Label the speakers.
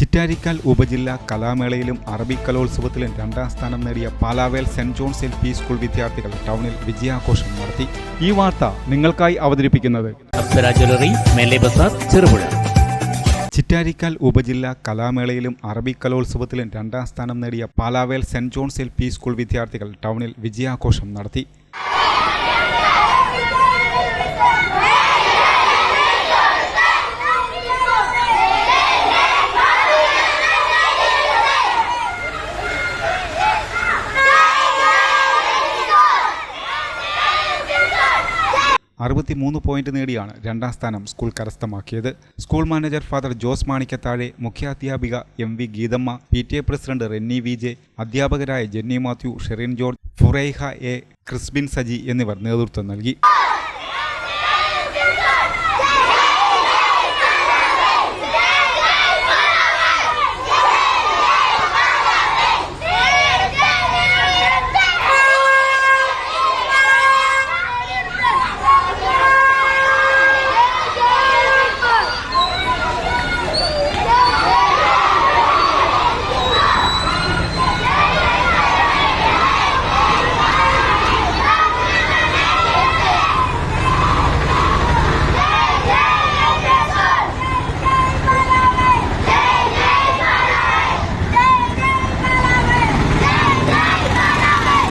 Speaker 1: ചിറ്റാരിക്കാൽ ഉപജില്ല കലാമേളയിലും അറബി കലോത്സവത്തിലും രണ്ടാം സ്ഥാനം നേടിയ Palavayal Saint John's L P school വിദ്യാർത്ഥികൾ ടൗണിൽ വിജയാഘോഷം നടത്തി. ഈ വാർത്ത നിങ്ങൾക്കായി അവതരിപ്പിക്കുന്നത്
Speaker 2: ചെറുപുഴ.
Speaker 1: ചിറ്റാരിക്കാൽ ഉപജില്ല കലാമേളയിലും അറബി കലോത്സവത്തിലും രണ്ടാം സ്ഥാനം നേടിയ Palavayal Saint John's L P school വിദ്യാർത്ഥികൾ ടൗണിൽ വിജയാഘോഷം നടത്തി. അറുപത്തിമൂന്ന് പോയിന്റ് നേടിയാണ് രണ്ടാം സ്ഥാനം സ്കൂൾ കരസ്ഥമാക്കിയത്. School manager father Jose Manikkathazhe മുഖ്യാധ്യാപിക M V Geethamma P T A president Renny V J അധ്യാപകരായ Jenny Mathew Sherin George Furaiha A ക്രിസ്ബിൻ Saji എന്നിവർ നേതൃത്വം നൽകി.